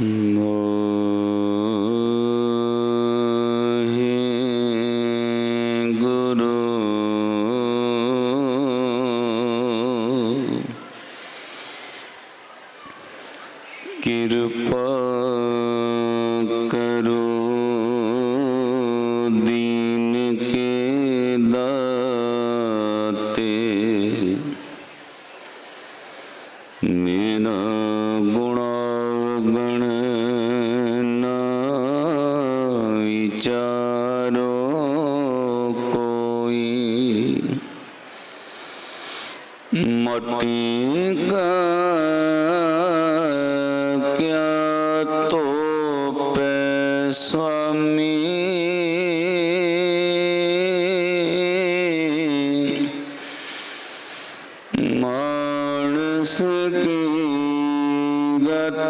ਗੁਰੂ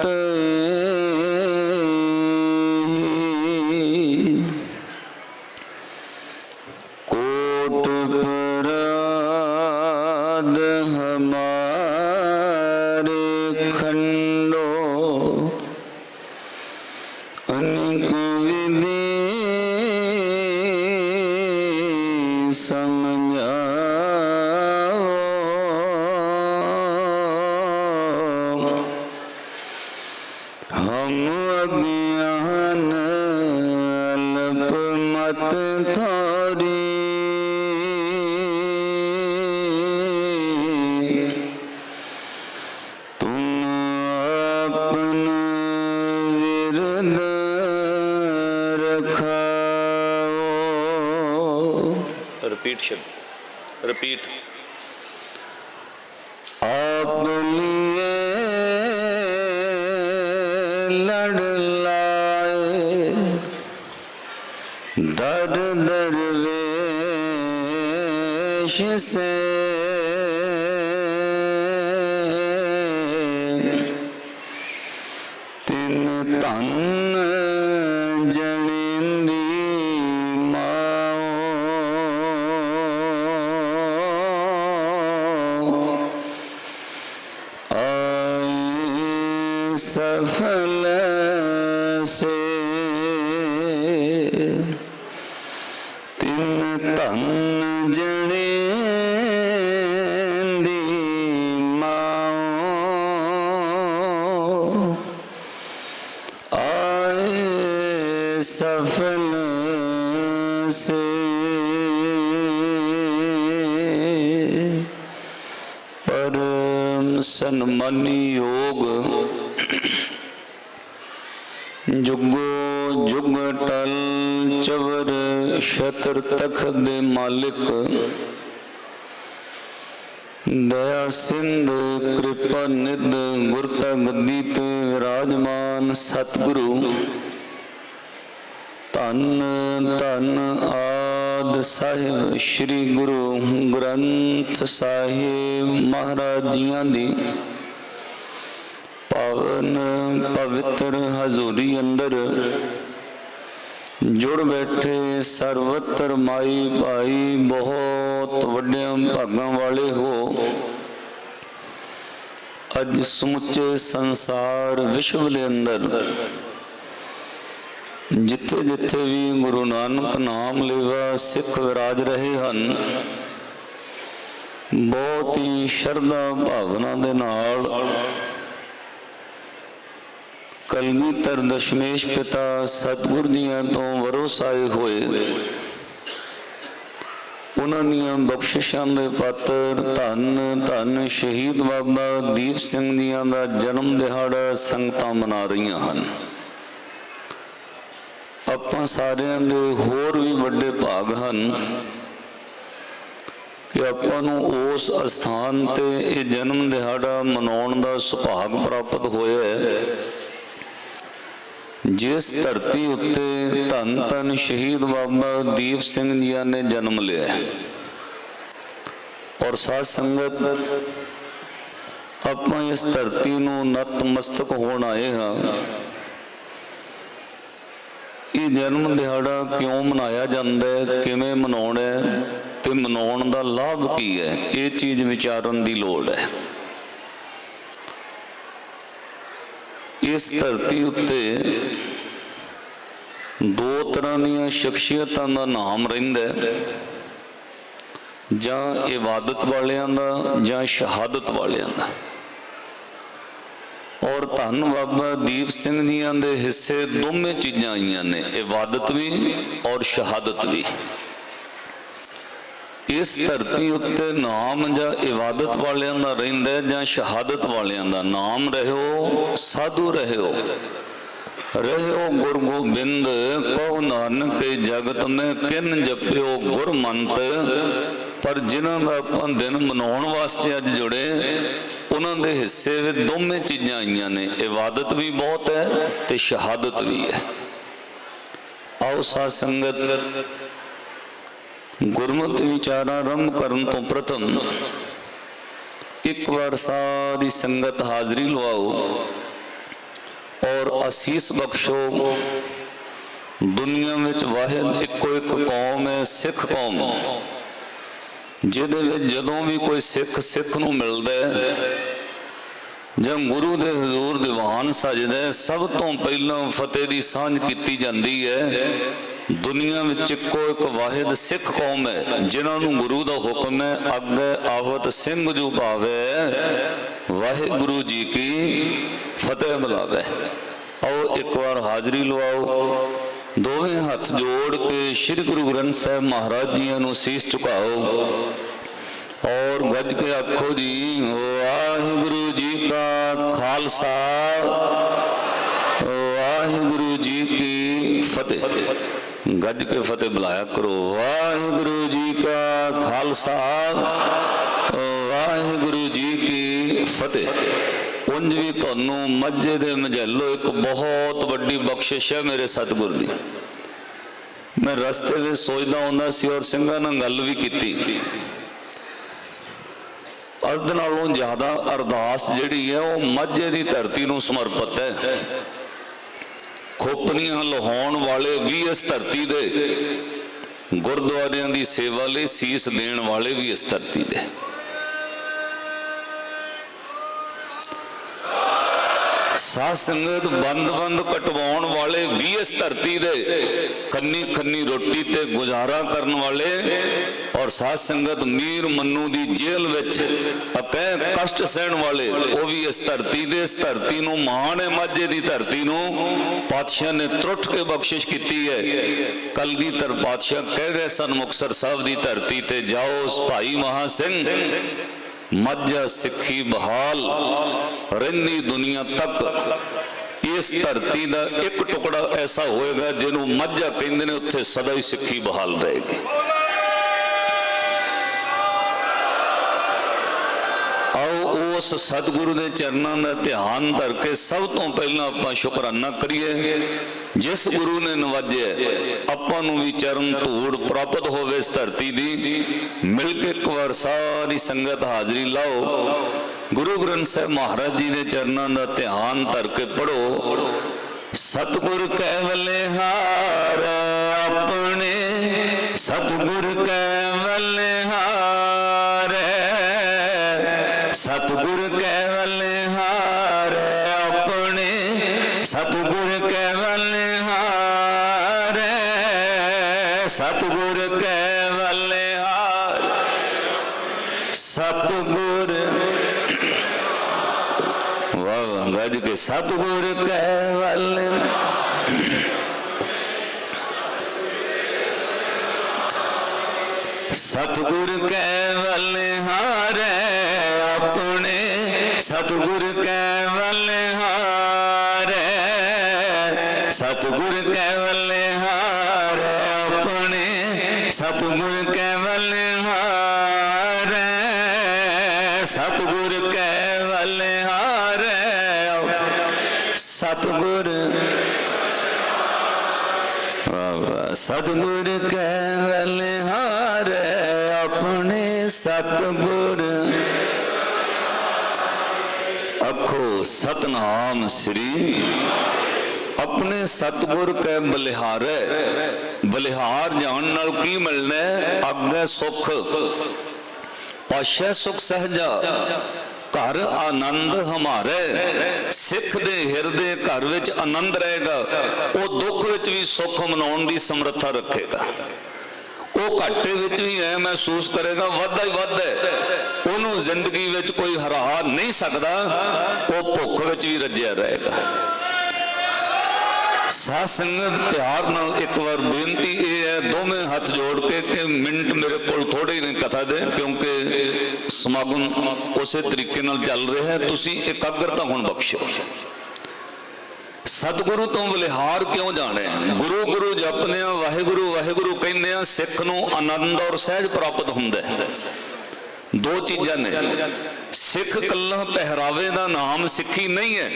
തൊയ്യേ ਹਮ ਅਗਿਆਨ ਅਲਪ ਮਤ ਲੜ ਲਾਏ ਦਰ ਦਰਵੇਸ਼ ਸੇ ਆਏ ਸਫਲ ਸੇ। ਤਿਨ ਧਨ ਜਣੇ ਦੀ ਮਾਓ ਆਏ ਸਫਲ ਜੁਗੋ ਜੁਗ ਟਲ ਚਵਰ ਛਤਰ ਤਖਤ ਦੇ ਮਾਲਿਕ। ਦਇਆ ਸਿੰਧ ਕਿਰਪਾ ਨਿਧ ਗੁਰਤਾ ਗੱਦੀ ਤੇ ਵਿਰਾਜਮਾਨ ਸਤਿਗੁਰੂ। ਧੰਨ ਧੰਨ ਆਦ ਸਾਹਿਬ ਸ੍ਰੀ ਗੁਰੂ ਗ੍ਰੰਥ ਸਾਹਿਬ ਮਹਾਰਾਜ ਜੀਆਂ ਦੀ। ਪਾਵਨ ਪਵਿੱਤਰ ਹਜ਼ੂਰੀ ਅੰਦਰ। ਜੁੜ ਬੈਠੇ ਸਰਵਤਰ ਮਾਈ ਭਾਈ, ਬਹੁਤ ਵੱਡਿਆਂ ਭਾਗਾਂ ਵਾਲੇ ਹੋ। ਅੱਜ ਸਮੁੱਚੇ ਸੰਸਾਰ ਵਿਸ਼ਵ ਦੇ ਅੰਦਰ। ਜਿੱਥੇ ਜਿੱਥੇ ਵੀ ਗੁਰੂ ਨਾਨਕ ਨਾਮ ਲੇਵਾ ਸਿੱਖ ਵਿਰਾਜ ਰਹੇ ਹਨ, ਬਹੁਤ ਹੀ ਸ਼ਰਧਾ ਭਾਵਨਾ ਦੇ ਨਾਲ ਕਲਗੀਧਰ ਦਸ਼ਮੇਸ਼ ਪਿਤਾ, ਸਤਿਗੁਰ ਜੀਆਂ ਤੋਂ ਵਰੋਸਾਏ ਹੋਏ। ਉਹਨਾਂ ਦੀਆਂ ਬਖਸ਼ਿਸ਼ਾਂ ਦੇ ਪਾਤਰ ਧੰਨ ਧੰਨ ਸ਼ਹੀਦ ਬਾਬਾ ਦੀਪ ਸਿੰਘ ਜੀਆਂ ਦਾ ਜਨਮ ਦਿਹਾੜਾ ਸੰਗਤਾਂ ਮਨਾ ਰਹੀਆਂ ਹਨ। ਆਪਾਂ ਸਾਰਿਆਂ ਦੇ ਹੋਰ ਵੀ ਵੱਡੇ ਭਾਗ ਹਨ ਕਿ ਆਪਾਂ ਨੂੰ ਉਸ ਅਸਥਾਨ ਤੇ ਇਹ ਜਨਮ ਦਿਹਾੜਾ ਮਨਾਉਣ ਦਾ ਸੁਭਾਗ ਪ੍ਰਾਪਤ ਹੋਇਆ ਹੈ। ਜਿਸ ਧਰਤੀ ਉੱਤੇ ਧੰਨ ਧੰਨ ਸ਼ਹੀਦ ਬਾਬਾ ਦੀਪ ਸਿੰਘ ਜੀਆਂ ਨੇ ਜਨਮ ਲਿਆ ਔਰ ਸਾਧ ਸੰਗਤ, ਆਪਾਂ ਇਸ ਧਰਤੀ ਨੂੰ ਨਤਮਸਤਕ ਹੋਣ ਆਏ ਹਾਂ। ਇਹ ਜਨਮ ਦਿਹਾੜਾ ਕਿਉਂ ਮਨਾਇਆ ਜਾਂਦਾ ਹੈ? ਕਿਵੇਂ ਮਨਾਉਣਾ ਹੈ? ਤੇ ਮਨਾਉਣ ਦਾ ਲਾਭ ਕੀ ਹੈ? ਇਹ ਚੀਜ਼ ਵਿਚਾਰਨ ਦੀ ਲੋੜ ਹੈ। ਇਸ ਧਰਤੀ ਉੱਤੇ ਦੋ ਤਰ੍ਹਾਂ ਦੀਆਂ ਸ਼ਖਸੀਅਤਾਂ ਦਾ ਨਾਮ ਰਹਿੰਦਾ ਹੈ। ਜਾਂ ਇਬਾਦਤ ਵਾਲਿਆਂ ਦਾ ਜਾਂ ਸ਼ਹਾਦਤ ਵਾਲਿਆਂ ਦਾ। ਔਰ ਧੰਨ ਬਾਬਾ ਦੀਪ ਸਿੰਘ ਜੀਆਂ ਦੇ ਹਿੱਸੇ ਦੋਵੇਂ ਚੀਜ਼ਾਂ ਆਈਆਂ ਨੇ। ਇਬਾਦਤ ਵੀ ਔਰ ਸ਼ਹਾਦਤ ਵੀ। ਇਸ ਧਰਤੀ ਉੱਤੇ ਨਾਮ ਜਾਂ ਇਬਾਦਤ ਵਾਲਿਆਂ ਦਾ ਰਹਿੰਦਾ ਜਾਂ ਸ਼ਹਾਦਤ ਵਾਲਿਆਂ ਦਾ ਨਾਮ ਰਹਿਓ, ਸਾਧੂ ਰਹਿਓ? ਰਹਿਓ ਗੁਰ ਗੋਬਿੰਦ ਕਉ ਨਾਨਕ ਜਗਤ ਮੈਂ ਕਿਨ ਜਪਿਓ ਗੁਰ ਮੰਤ ਪਰ ਜਿਨ੍ਹਾਂ ਦਾ ਆਪਾਂ ਦਿਨ ਮਨਾਉਣ ਵਾਸਤੇ ਅੱਜ ਜੁੜੇ, ਉਹਨਾਂ ਦੇ ਹਿੱਸੇ ਵਿੱਚ ਦੋਵੇਂ ਚੀਜ਼ਾਂ ਆਈਆਂ ਨੇ। ਇਬਾਦਤ ਵੀ ਬਹੁਤ ਹੈ ਤੇ ਸ਼ਹਾਦਤ ਵੀ ਹੈ। ਆਓ ਸਾਧ ਸੰਗਤ ਗੁਰਮਤਿ ਵਿਚਾਰਾਂ ਆਰੰਭ ਕਰਨ ਤੋਂ ਪ੍ਰਥਮ ਇੱਕ ਵਾਰ ਸਾਰੀ ਸੰਗਤ ਹਾਜ਼ਰੀ ਲਵਾਓ ਔਰ ਅਸੀਸ ਬਖਸ਼ੋ। ਦੁਨੀਆ ਵਿੱਚ ਵਾਹਿਦ ਇੱਕੋ ਇੱਕ ਕੌਮ ਹੈ, ਸਿੱਖ ਕੌਮ। ਜਿਹਦੇ ਵਿੱਚ ਜਦੋਂ ਵੀ ਕੋਈ ਸਿੱਖ ਸਿੱਖ ਨੂੰ ਮਿਲਦਾ ਹੈ ਜਾਂ ਗੁਰੂ ਦੇ ਹਜ਼ੂਰ ਦੀਵਾਨ ਸਜਦਾ ਸਭ ਤੋਂ ਪਹਿਲਾਂ ਫਤਿਹ ਦੀ ਸਾਂਝ ਕੀਤੀ ਜਾਂਦੀ ਹੈ। ਦੁਨੀਆ ਵਿੱਚ ਇੱਕੋ ਇੱਕ ਵਾਹਿਦ ਸਿੱਖ ਕੌਮ ਹੈ, ਜਿਨ੍ਹਾਂ ਨੂੰ ਗੁਰੂ ਦਾ ਹੁਕਮ ਹੈ, ਅੱਗੇ ਆਵਤ ਸਿੰਘ ਜੋ ਭਾਵੇ, ਵਾਹਿਗੁਰੂ ਜੀ ਕੀ ਫਤਿਹ ਬੁਲਾਵੇ ਆਓ ਇੱਕ ਵਾਰ ਹਾਜ਼ਰੀ ਲਵਾਓ। ਦੋਵੇਂ ਹੱਥ ਜੋੜ ਕੇ ਸ੍ਰੀ ਗੁਰੂ ਗ੍ਰੰਥ ਸਾਹਿਬ ਮਹਾਰਾਜ ਜੀ ਨੂੰ ਸੀਸ ਝੁਕਾਓ। ਔਰ ਗੱਜ ਕੇ ਆਖੋ ਜੀ, ਵਾਹਿਗੁਰੂ ਜੀ ਕਾ ਖਾਲਸਾ, ਵਾਹਿਗੁਰੂ ਜੀ ਕੀ ਫਤਿਹ। ਗੱਜ ਕੇ ਫਤਿਹ ਬੁਲਾਇਆ ਕਰੋ। ਵਾਹਿਗੁਰੂ ਜੀ ਕਾ ਖਾਲਸਾ, ਵਾਹਿਗੁਰੂ ਜੀ ਕੀ ਫਤਿਹ। ਉਂਝ ਵੀ ਤੁਹਾਨੂੰ ਮੱਝੇ ਦੇ ਮਝੱਲੋ ਇੱਕ ਬਹੁਤ ਵੱਡੀ ਬਖਸ਼ਿਸ਼ ਹੈ ਮੇਰੇ ਸਤਿਗੁਰ ਦੀ। ਮੈਂ ਰਸਤੇ ਵਿੱਚ ਸੋਚਦਾ ਹੁੰਦਾ ਸੀ ਔਰ ਸਿੰਘਾਂ ਨਾਲ ਗੱਲ ਵੀ ਕੀਤੀ। ਅਰਧ ਨਾਲੋਂ ਜ਼ਿਆਦਾ ਅਰਦਾਸ ਜਿਹੜੀ ਹੈ ਉਹ ਮਾਝੇ ਦੀ ਧਰਤੀ ਨੂੰ ਸਮਰਪਿਤ ਹੈ। ਖੋਪਨੀਆਂ ਲਹਾਉਣ ਵਾਲੇ ਵੀ ਇਸ ਧਰਤੀ ਦੇ। ਗੁਰਦੁਆਰਿਆਂ ਦੀ ਸੇਵਾ ਲਈ ਸੀਸ ਦੇਣ ਵਾਲੇ ਵੀ ਇਸ ਧਰਤੀ ਦੇ। ਸਾਧ ਸੰਗਤ ਬੰਦ ਬੰਦ ਕਟਵਾਉਣ ਵਾਲੇ ਵੀ ਇਸ ਧਰਤੀ ਦੇ। ਕੰਨੀ ਖੰਨੀ ਰੋਟੀ ਤੇ ਗੁਜ਼ਾਰਾ ਕਰਨ ਵਾਲੇ ਔਰ ਸਾਧ ਸੰਗਤ ਮੀਰ ਮੰਨੂ ਦੀ ਜੇਲ੍ਹ ਵਿੱਚ ਅਕੈ ਕਸ਼ਟ ਸਹਿਣ ਵਾਲੇ, ਉਹ ਵੀ ਇਸ ਧਰਤੀ ਦੇ, ਇਸ ਧਰਤੀ ਨੂੰ ਮਾਣ ਮਾਝੇ ਦੀ ਧਰਤੀ ਨੂੰ। ਪਾਤਸ਼ਾਹ ਨੇ ਤਰੁੱਠ ਕੇ ਬਖਸ਼ਿਸ਼ ਕੀਤੀ ਹੈ। ਕਲਗੀਧਰ ਪਾਤਸ਼ਾਹ ਕਹਿ ਗਏ ਸਨ, ਮੁਕਤਸਰ ਸਾਹਿਬ ਦੀ ਧਰਤੀ ਤੇ ਜਾਓ ਉਸ ਭਾਈ ਮਹਾ ਸਿੰਘ। ਮੱਝਾ ਸਿੱਖੀ ਬਹਾਲ, ਰਹਿੰਦੀ ਦੁਨੀਆ ਤੱਕ। ਇਸ ਧਰਤੀ ਦਾ ਇੱਕ ਟੁਕੜਾ ਐਸਾ ਹੋਏਗਾ, ਜਿਹਨੂੰ ਮੱਝਾ ਕਹਿੰਦੇ ਨੇ, ਉੱਥੇ ਸਦਾ ਹੀ ਸਿੱਖੀ ਬਹਾਲ ਰਹੇਗੀ। ਉਸ ਸਤਿਗੁਰੂ ਦੇ ਚਰਨਾਂ ਦਾ ਧਿਆਨ ਧਰ ਕੇ ਸਭ ਤੋਂ ਪਹਿਲਾਂ ਆਪਾਂ ਸ਼ੁਕਰਾਨਾ ਕਰੀਏ, ਜਿਸ ਗੁਰੂ ਨੇ ਨਵਾਜਿਆ, ਆਪਾਂ ਨੂੰ ਵੀ ਚਰਨ ਧੂੜ ਪ੍ਰਾਪਤ ਹੋਵੇ ਇਸ ਧਰਤੀ ਦੀ। ਮਿਲ ਕੇ ਇੱਕ ਵਾਰ ਸਾਰੀ ਸੰਗਤ ਹਾਜ਼ਰੀ ਲਾਓ। ਗੁਰੂ ਗ੍ਰੰਥ ਸਾਹਿਬ ਮਹਾਰਾਜ ਜੀ ਦੇ ਚਰਨਾਂ ਦਾ ਧਿਆਨ ਧਰ ਕੇ ਪੜੋ ਸਤਿਗੁਰ ਕੈਵਲੇ ਹਾਰ ਆਪਣੇ, ਸਤਿਗੁਰ ਕੈਵਲੇ ਸਤਿਗੁਰ ਕੈਵਲ ਹਾਰ ਆਪਣੇ, ਸਤਿਗੁਰ ਕੈਵਲ ਹਾਰ ਸਤਿਗੁਰ ਕੈਵਲ ਹਾਰ ਸਤਿਗੁਰ ਵਾਹ ਵਾਹ, ਗੱਜ ਕੇ ਸਤਿਗੁਰ ਕੈਵਲ ਸਤਿਗੁਰ ਕੈਵਲ ਹਾਰੇ ਆਪਣੇ ਸਤਿਗੁਰ ਕੈਵਲ ਹਾਰੇ, ਸਤਿਗੁਰ ਕੈਵਲ ਹਾਰੇ ਆਪਣੇ, ਸਤਿਗੁਰ ਕੈਵਲ ਹਾਰੇ, ਸਤਿਗੁਰ ਕੈਵਲ ਹਾਰੇ ਸਤਿਗੁਰ ਵਾਹ ਵਾਹ, ਸਤਿਗੁਰ ਕੈਵਲ ਹਾਰੇ ਆਪਣੇ, ਸਤਿਗੁਰ ਅਖੋ ਸਤਨਾਮ ਸ੍ਰੀ। ਆਪਣੇ ਸਤਿਗੁਰ ਕੈ ਬਲਿਹਾਰੈ। ਬਲਿਹਾਰ ਜਾਣ ਨਾਲ ਕੀ ਮਿਲਣਾ ਅੱਗੇ ਸੁਖ। ਪਾਸ਼ੈ ਸੁਖ ਸਹਜਾ। ਘਰ ਆਨੰਦ ਹਮਾਰੇ। ਸਿੱਖ ਦੇ ਹਿਰਦੇ ਘਰ ਵਿੱਚ ਆਨੰਦ ਰਹੇਗਾ। ਉਹ ਦੁੱਖ ਵਿੱਚ ਵੀ ਸੁੱਖ ਮਨਾਉਣ ਦੀ ਸਮਰੱਥਾ ਰੱਖੇਗਾ। ਉਹ ਘਾਟੇ ਵਿੱਚ ਵੀ ਐ ਮਹਿਸੂਸ ਕਰੇਗਾ, ਵਾਧਾ ਹੀ ਵਾਧਾ ਹੈ। ਉਹਨੂੰ ਜ਼ਿੰਦਗੀ ਵਿੱਚ ਕੋਈ ਹਰਾ ਨਹੀਂ ਸਕਦਾ, ਉਹ ਭੁੱਖ ਵਿੱਚ ਵੀ ਰੱਜਿਆ ਰਹੇਗਾ। ਸਾਧ ਸੰਗਤ ਪਿਆਰ ਨਾਲ ਇੱਕ ਵਾਰ ਬੇਨਤੀ ਇਹ ਹੈ, ਦੋਵੇਂ ਹੱਥ ਜੋੜ ਕੇ ਕਿ ਮਿੰਟ ਮੇਰੇ ਕੋਲ ਥੋੜੇ ਨੇ ਕਥਾ ਦੇ, ਕਿਉਂਕਿ ਸਮਾਗਮ ਉਸੇ ਤਰੀਕੇ ਨਾਲ ਚੱਲ ਰਿਹਾ ਹੈ। ਤੁਸੀਂ ਇਕਾਗਰਤਾ ਹੁਣ ਬਖਸ਼ੋ ਸਤਿਗੁਰੂ ਤੋਂ ਬਲਿਹਾਰ ਕਿਉਂ ਜਾਣੇ? ਗੁਰੂ ਗੁਰੂ ਜਪਦੇ ਆ ਵਾਹਿਗੁਰੂ ਵਾਹਿਗੁਰੂ ਕਹਿੰਦੇ ਆ ਸਿੱਖ ਨੂੰ ਆਨੰਦ ਔਰ ਸਹਿਜ ਪ੍ਰਾਪਤ ਹੁੰਦਾ ਹੈ। ਦੋ ਚੀਜ਼ਾਂ ਨੇ। ਸਿੱਖ ਕੱਲਾ ਪਹਿਰਾਵੇ ਦਾ ਨਾਮ ਸਿੱਖੀ ਨਹੀਂ ਹੈ।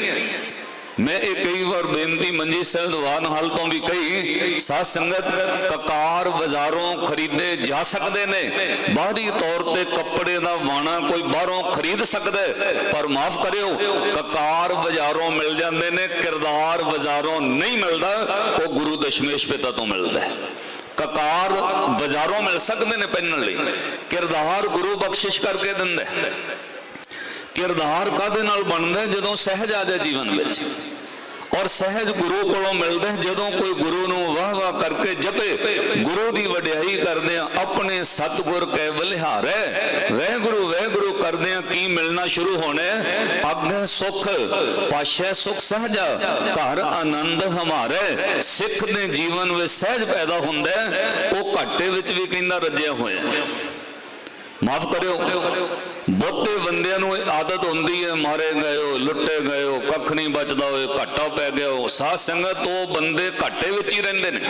ਮੈਂ ਇਹ ਕਈ ਵਾਰ ਬੇਨਤੀ ਮੰਜੀ ਸਾਹਿਬ ਦੀਵਾਨ ਹਾਲ ਤੋਂ ਵੀ ਕਹੀ, ਸਾਧ ਸੰਗਤ ਕਕਾਰ ਬਾਜ਼ਾਰੋਂ ਖਰੀਦੇ ਜਾ ਸਕਦੇ ਨੇ। ਬਾਹਰੀ ਤੌਰ ਤੇ ਕੱਪੜੇ ਦਾ ਵਾਣਾ ਕੋਈ ਬਾਹਰੋਂ ਖਰੀਦ ਸਕਦਾ ਪਰ ਮਾਫ ਕਰਿਓ, ਕਕਾਰ ਬਾਜ਼ਾਰੋਂ ਮਿਲ ਜਾਂਦੇ ਨੇ, ਕਿਰਦਾਰ ਬਾਜ਼ਾਰੋਂ ਨਹੀਂ ਮਿਲਦਾ, ਉਹ ਗੁਰੂ ਦਸ਼ਮੇਸ਼ ਪਿਤਾ ਤੋਂ ਮਿਲਦਾ ਹੈ। ਕਕਾਰ ਬਾਜ਼ਾਰੋਂ ਮਿਲ ਸਕਦੇ ਨੇ ਪਹਿਨਣ ਲਈ। ਕਿਰਦਾਰ ਗੁਰੂ ਬਖਸ਼ਿਸ਼ ਕਰਕੇ ਦਿੰਦਾ। ਕਿਰਦਾਰ ਕਾਦੇ ਨਾਲ ਬਣਦਾ? ਜਦੋਂ ਸਹਿਜ ਆ ਜਾਏ ਜੀਵਨ ਵਿੱਚ। ਔਰ ਸਹਿਜ ਗੁਰੂ ਕੋਲੋਂ ਮਿਲਦਾ ਜਦੋਂ ਕੋਈ ਗੁਰੂ ਨੂੰ ਵਾਹ ਵਾਹ ਕਰਕੇ ਜਪੇ, ਗੁਰੂ ਦੀ ਵਡਿਆਈ ਕਰਦੇ ਆ, ਆਪਣੇ ਸਤਿਗੁਰ ਕੈ ਵਹਿ ਗੁਰੂ ਵੈਗੁਰੂ ਕਰਦੇ ਆ ਕੀ ਮਿਲਣਾ ਸ਼ੁਰੂ ਹੋਣਾ ਹੈ? ਸੁਖ। ਪਾਸ਼ੈ ਸੁਖ, ਸਹਜਾ। ਘਰ ਆਨੰਦ ਹਮਾਰੇ ਸਿੱਖ ਦੇ ਜੀਵਨ ਵਿੱਚ ਸਹਿਜ ਪੈਦਾ ਹੁੰਦਾ ਉਹ ਘਾਟੇ ਵਿੱਚ ਵੀ ਕਹਿੰਦਾ ਰੱਜਿਆ ਹੋਇਆ ਮਾਫ ਕਰਿਓ। ਬਹੁਤੇ ਬੰਦਿਆਂ ਨੂੰ ਆਦਤ ਹੁੰਦੀ ਹੈ, ਮਾਰੇ ਗਏ ਹੋ, ਲੁੱਟੇ ਗਏ ਹੋ, ਕੱਖ ਨਹੀਂ ਬਚਦਾ ਹੋਏ, ਘਾਟਾ ਪੈ ਗਿਆ ਹੋ। ਸਾਧ ਸੰਗਤ, ਉਹ ਬੰਦੇ ਘਾਟੇ ਵਿੱਚ ਹੀ ਰਹਿੰਦੇ ਨੇ।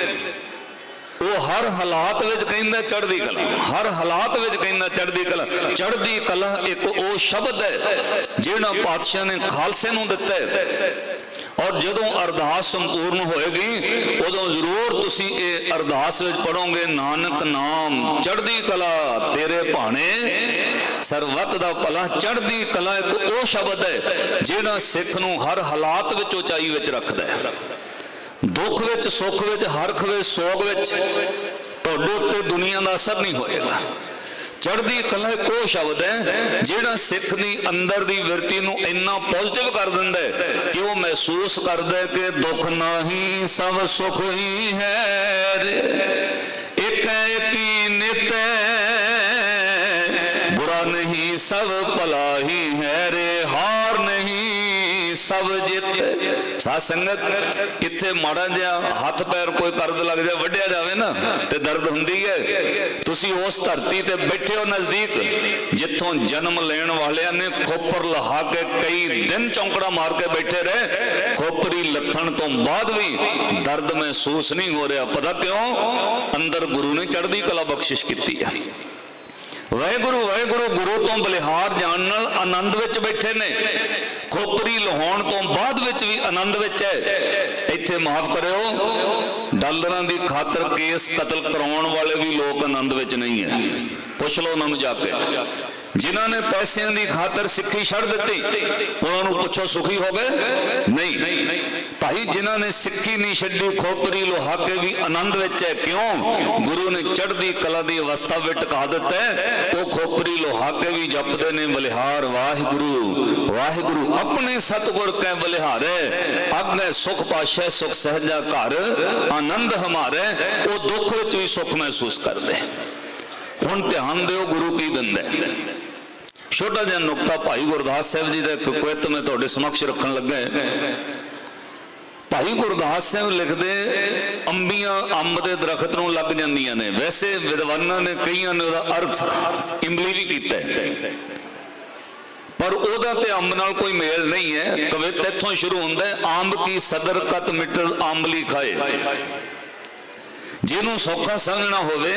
ਉਹ ਹਰ ਹਾਲਾਤ ਵਿੱਚ ਕਹਿੰਦਾ ਚੜ੍ਹਦੀ ਕਲਾ, ਹਰ ਹਾਲਾਤ ਵਿੱਚ ਕਹਿੰਦਾ ਚੜ੍ਹਦੀ ਕਲਾ। ਚੜ੍ਹਦੀ ਕਲਾ ਇੱਕ ਉਹ ਸ਼ਬਦ ਹੈ ਜਿਹੜਾ ਪਾਤਸ਼ਾਹ ਨੇ ਖਾਲਸੇ ਨੂੰ ਦਿੱਤਾ ਹੈ। ਔਰ ਜਦੋਂ ਅਰਦਾਸ ਸੰਪੂਰਨ ਹੋਏਗੀ, ਉਦੋਂ ਜ਼ਰੂਰ ਤੁਸੀਂ ਇਹ ਅਰਦਾਸ ਵਿੱਚ ਪੜੋਗੇ ਨਾਨਕ ਨਾਮ, ਚੜ੍ਹਦੀ ਕਲਾ ਤੇਰੇ ਭਾਣੇ। ਸਰਬੱਤ ਦਾ ਭਲਾ, ਚੜ੍ਹਦੀ ਕਲਾ ਇੱਕ ਉਹ ਸ਼ਬਦ ਹੈ ਜਿਹੜਾ ਸਿੱਖ ਨੂੰ ਹਰ ਹਾਲਾਤ ਵਿੱਚ ਉਚਾਈ ਵਿੱਚ ਰੱਖਦਾ ਹੈ। ਦੁੱਖ ਵਿੱਚ, ਸੁੱਖ ਵਿੱਚ, ਹਰਖ ਵਿੱਚ, ਸੋਗ ਵਿੱਚ ਤੁਹਾਡੇ ਉੱਤੇ ਦੁਨੀਆ ਦਾ ਅਸਰ ਨਹੀਂ ਹੋਏਗਾ। ਚੜ੍ਹਦੀ ਕਲਾ ਇੱਕ ਸ਼ਬਦ ਹੈ ਜਿਹੜਾ ਸਿੱਖ ਦੀ ਅੰਦਰ ਦੀ ਵਿਰਤੀ ਨੂੰ ਇੰਨਾ ਪੋਜ਼ਿਟਿਵ ਕਰ ਦਿੰਦਾ ਹੈ ਕਿ ਉਹ ਮਹਿਸੂਸ ਕਰਦਾ ਹੈ ਕਿ ਦੁੱਖ ਨਹੀਂ ਸਭ ਸੁਖ ਹੀ ਹੈ ਰੇ ਇੱਕ ਹੈ ਨਿਤ ਬੁਰਾ ਨਹੀਂ ਸਭ ਭਲਾ ਹੀ ਹੈ ਰੇ ਸਭ ਜਿੱਤ। ਸਾਧ ਸੰਗਤ ਇੱਥੇ ਮਾੜਾ ਜਿਹਾ ਹੱਥ ਪੈਰ ਕੋਈ ਕਰਦ ਲੱਗ ਜਾ ਵੱਢਿਆ ਜਾਵੇ ਨਾ, ਤੇ ਦਰਦ ਹੁੰਦੀ ਹੈ। ਤੁਸੀਂ ਉਸ ਧਰਤੀ ਤੇ ਬੈਠੇ ਹੋ ਨਜ਼ਦੀਕ, ਜਿੱਥੋਂ ਜਨਮ ਲੈਣ ਵਾਲਿਆਂ ਨੇ ਖੋਪਰ ਲਹਾ ਕੇ ਕਈ ਦਿਨ ਚੌਂਕੜਾ ਮਾਰ ਕੇ ਬੈਠੇ ਰਹੇ। ਖੋਪਰੀ ਲੱਥਣ ਤੋਂ ਬਾਅਦ ਵੀ ਦਰਦ ਮਹਿਸੂਸ ਨਹੀਂ ਹੋ ਰਿਹਾ। ਪਤਾ ਕਿਉਂ? ਅੰਦਰ ਗੁਰੂ ਨੇ ਚੜ੍ਹਦੀ ਕਲਾ ਬਖਸ਼ਿਸ਼ ਕੀਤੀ ਹੈ ਵਾਹਿਗੁਰੂ ਵਾਹਿਗੁਰੂ, ਗੁਰੂ ਤੋਂ ਬਲਿਹਾਰ ਜਾਣ ਨਾਲ ਆਨੰਦ ਵਿੱਚ ਬੈਠੇ ਨੇ। ਖੋਪਰੀ ਲਹਾਉਣ ਤੋਂ ਬਾਅਦ ਵਿੱਚ ਵੀ ਆਨੰਦ ਵਿੱਚ ਹੈ। ਇੱਥੇ ਮਾਫ ਕਰਿਓ, ਡਾਲਰਾਂ ਦੀ ਖਾਤਰ ਕੇਸ ਕਤਲ ਕਰਾਉਣ ਵਾਲੇ ਵੀ ਲੋਕ ਆਨੰਦ ਵਿੱਚ ਨਹੀਂ ਹੈ। ਪੁੱਛ ਲਓ ਉਹਨਾਂ ਨੂੰ ਜਾ ਕੇ। ਜਿਨ੍ਹਾਂ ਨੇ ਪੈਸਿਆਂ ਦੀ ਖਾਤਰ ਸਿੱਖੀ ਛੱਡ ਦਿੱਤੀ, ਉਹਨਾਂ ਨੂੰ ਪੁੱਛੋ ਸੁਖੀ ਹੋ ਗਏ? ਨਹੀਂ। ਭਾਈ, ਜਿਨ੍ਹਾਂ ਨੇ ਸਿੱਖੀ ਨਹੀਂ ਛੱਡੀ, ਖੋਪਰੀ ਲੋਹਾ ਵੀ ਆਨੰਦ ਵਿੱਚ ਹੈ। ਕਿਉਂ? ਗੁਰੂ ਨੇ ਚੜ੍ਹਦੀ ਕਲਾ ਦੀ ਅਵਸਥਾ ਵਿੱਚ ਟਿਕਾ ਦਿੱਤਾ ਉਹ ਖੋਪਰੀ ਲੋਹਾ ਵੀ ਜਪਦੇ ਨੇ, ਬਲਿਹਾਰ ਵਾਹਿਗੁਰੂ ਵਾਹਿਗੁਰੂ ਆਪਣੇ ਸਤਿਗੁਰ ਕੈ ਬਲਿਹਾਰੇ। ਅਗਨੇ ਸੁਖ ਪਾਸ਼ੈ ਸੁਖ ਸਹਜਾ ਘਰ, ਆਨੰਦ ਹਮਾਰੇ ਉਹ ਦੁੱਖ ਵਿੱਚ ਵੀ ਸੁਖ ਮਹਿਸੂਸ ਕਰਦੇ। ਹੁਣ ਧਿਆਨ ਦਿਓ ਗੁਰੂ ਕੀ ਦਿੰਦਾ ਛੋਟਾ ਜਿਹਾ ਨੁਕਤਾ ਭਾਈ ਗੁਰਦਾਸ ਸਾਹਿਬ ਜੀ ਦਾ ਇੱਕ ਕੁਇਤ ਮੈਂ ਤੁਹਾਡੇ ਸਮਕਸ਼ ਰੱਖਣ ਲੱਗਾ ਭਾਈ ਗੁਰਦਾਸ ਸਿੰਘ ਲਿਖਦੇ ਅੰਬੀਆਂ ਅੰਬ ਦੇ ਦਰਖਤ ਨੂੰ ਲੱਗ ਜਾਂਦੀਆਂ ਨੇ। ਵੈਸੇ ਵਿਦਵਾਨਾਂ ਨੇ ਕਈਆਂ ਨੇ ਉਹਦਾ ਅਰਥ ਇਮਲੀ ਵੀ ਕੀਤਾ ਹੈ। ਪਰ ਉਹਦਾ ਤੇ ਅੰਬ ਨਾਲ ਕੋਈ ਮੇਲ ਨਹੀਂ ਹੈ। ਕਵਿਤ ਇੱਥੋਂ ਸ਼ੁਰੂ ਹੁੰਦਾ ਹੈ, ਅੰਬ ਕੀ ਸਦਰ ਕਤ ਮਿਟਲ ਆਂਬਲੀ ਖਾਏ? ਜਿਹਨੂੰ ਸੌਖਾ ਸਮਝਣਾ ਹੋਵੇ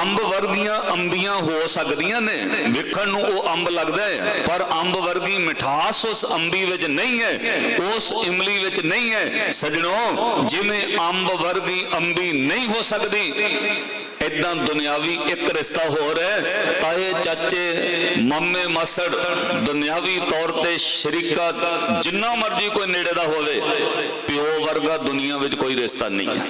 ਅੰਬ ਵਰਗੀਆਂ ਅੰਬੀਆਂ ਹੋ ਸਕਦੀਆਂ ਨੇ। ਵੇਖਣ ਨੂੰ ਉਹ ਅੰਬ ਲੱਗਦਾ ਹੈ, ਪਰ ਅੰਬ ਵਰਗੀ ਮਿਠਾਸ ਉਸ ਅੰਬੀ ਵਿੱਚ ਨਹੀਂ ਹੈ, ਉਸ ਇਮਲੀ ਵਿੱਚ ਨਹੀਂ ਹੈ। ਸਜਣੋ, ਜਿਵੇਂ ਅੰਬ ਵਰਗੀ ਅੰਬੀ ਨਹੀਂ ਹੋ ਸਕਦੀ ਇਦਾਂ ਦੁਨਿਆਵੀ ਇੱਕ ਰਿਸ਼ਤਾ ਹੋਰ ਹੈ। ਤਾਏ, ਚਾਚੇ, ਮਾਮੇ, ਮਾਸੜ, ਦੁਨਿਆਵੀ ਤੌਰ ਤੇ ਸ਼ਰੀਕਾ, ਜਿੰਨਾ ਮਰਜ਼ੀ ਕੋਈ ਨੇੜੇ ਦਾ ਹੋਵੇ, ਪਿਓ ਵਰਗਾ ਦੁਨੀਆ ਵਿੱਚ ਕੋਈ ਰਿਸ਼ਤਾ ਨਹੀਂ ਹੈ।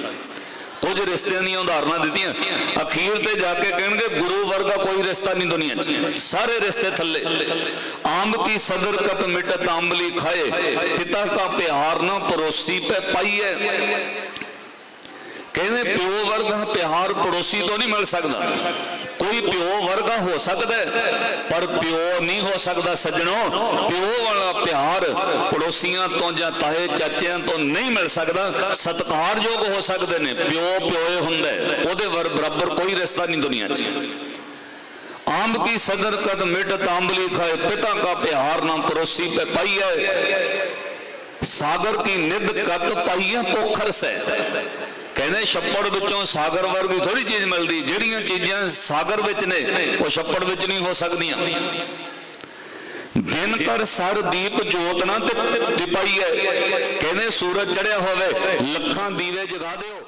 ਕੁਝ ਰਿਸ਼ਤਿਆਂ ਦੀਆਂ ਉਦਾਹਰਨਾਂ ਦਿੱਤੀਆਂ। ਅਖੀਰ ਤੇ ਜਾ ਕੇ ਕਹਿਣਗੇ, ਗੁਰੂ ਵਰਗਾ ਕੋਈ ਰਿਸ਼ਤਾ ਨਹੀਂ ਦੁਨੀਆ 'ਚ। ਸਾਰੇ ਰਿਸ਼ਤੇ ਥੱਲੇ। ਆਂਬ ਕੀ ਸਦਰ ਕਤ ਮਿਟਤ ਆਂਬਲੀ ਖਾਏ। ਪਿਤਾ ਕਾ ਪਿਆਰ ਨਾ ਪਰੋਸੀ ਪੈ ਪਾਈਏ ਕਹਿੰਦੇ ਪਿਓ ਵਰਗਾ ਪਿਆਰ ਪੜੋਸੀ ਤੋਂ ਨਹੀਂ ਮਿਲ ਸਕਦਾ। ਕੋਈ ਪਿਓ ਵਰਗਾ ਹੋ ਸਕਦਾ ਪਰ ਪਿਓ ਨਹੀਂ ਹੋ ਸਕਦਾ ਸੱਜਣੋ। ਪਿਓ ਵਾਲਾ ਪਿਆਰ ਪੜੋਸੀਆਂ ਤੋਂ ਜਾਂ ਤਾਏ ਚਾਚਿਆਂ ਤੋਂ ਨਹੀਂ ਮਿਲ ਸਕਦਾ। ਸਤਿਕਾਰਯੋਗ ਹੋ ਸਕਦੇ ਨੇ, ਪਿਓ ਪਿਓਏ ਹੁੰਦਾ ਉਹਦੇ ਵਰ ਬਰਾਬਰ ਕੋਈ ਰਿਸ਼ਤਾ ਨਹੀਂ ਦੁਨੀਆ 'ਚ। ਆਂਬ ਕੀ ਸਦਰ ਕਦ ਮਿਟ ਤਾਂਬਲੀ ਖਾਏ, ਪਿਤਾ ਕਾ ਪਿਆਰ ਨਾ ਪਰੋਸੀ ਪੈ ਪਾਈ ਹੈ ਸਾਗਰ ਕੀ ਨਿਧ ਕਤ ਪਾਈਆ ਪੋਖਰ ਸੈ ਕਹਿੰਦੇ ਛੱਪੜ ਵਿੱਚੋਂ ਸਾਗਰ ਵਰਗੀ ਥੋੜੀ ਚੀਜ਼ ਮਿਲਦੀ, ਜਿਹੜੀਆਂ ਚੀਜ਼ਾਂ ਸਾਗਰ ਵਿੱਚ ਨੇ, ਉਹ ਛੱਪੜ ਵਿੱਚ ਨਹੀਂ ਹੋ ਸਕਦੀਆਂ। ਦਿਨ ਕਰ ਸਰ ਦੀਪ ਜੋਤ ਨਾ ਤੇ ਦਿਪਾਈਏ ਕਹਿੰਦੇ ਸੂਰਜ ਚੜਿਆ ਹੋਵੇ, ਲੱਖਾਂ ਦੀਵੇ ਜਗਾ ਦਿਓ।